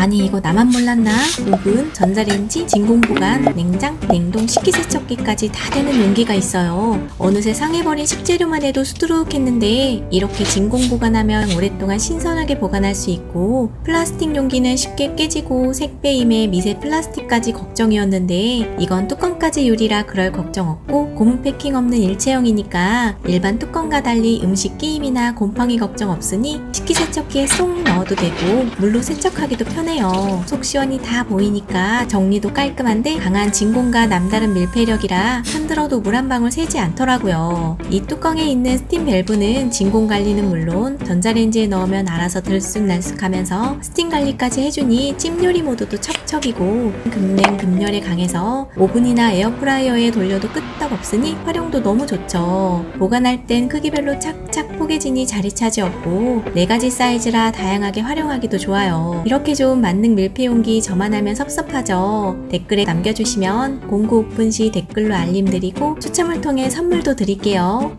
아니 이거 나만 몰랐나? 오븐, 전자레인지, 진공 보관, 냉장, 냉동, 식기세척기까지 다 되는 용기가 있어요. 어느새 상해버린 식재료만 해도 수두룩했는데 이렇게 진공 보관하면 오랫동안 신선하게 보관할 수 있고 플라스틱 용기는 쉽게 깨지고 색배임에 미세 플라스틱까지 걱정이었는데 이건 뚜껑까지 유리라 그럴 걱정 없고 고무 패킹 없는 일체형이니까 일반 뚜껑과 달리 음식 끼임이나 곰팡이 걱정 없으니 식기세척기에 쏙 넣어도 되고 물로 세척하기도 편해 요. 속 시원히 다 보이니까 정리도 깔끔한데 강한 진공과 남다른 밀폐력이라 흔들어도 물 한 방울 새지 않더라고요. 이 뚜껑에 있는 스팀 밸브는 진공 관리는 물론 전자레인지에 넣으면 알아서 들쑥날쑥하면서 스팀 관리까지 해주니 찜 요리 모드도 척척이고 급냉 급열에 강해서 오븐이나 에어프라이어에 돌려도 끄떡 없으니 활용도 너무 좋죠. 보관할 땐 크기별로 착착 포개지니 자리 차지 없고 네 가지 사이즈라 다양하게 활용하기도 좋아요. 이렇게 만능 밀폐 용기 저만 하면 섭섭하죠. 댓글에 남겨주시면 공구 오픈 시 댓글로 알림 드리고 추첨을 통해 선물도 드릴게요.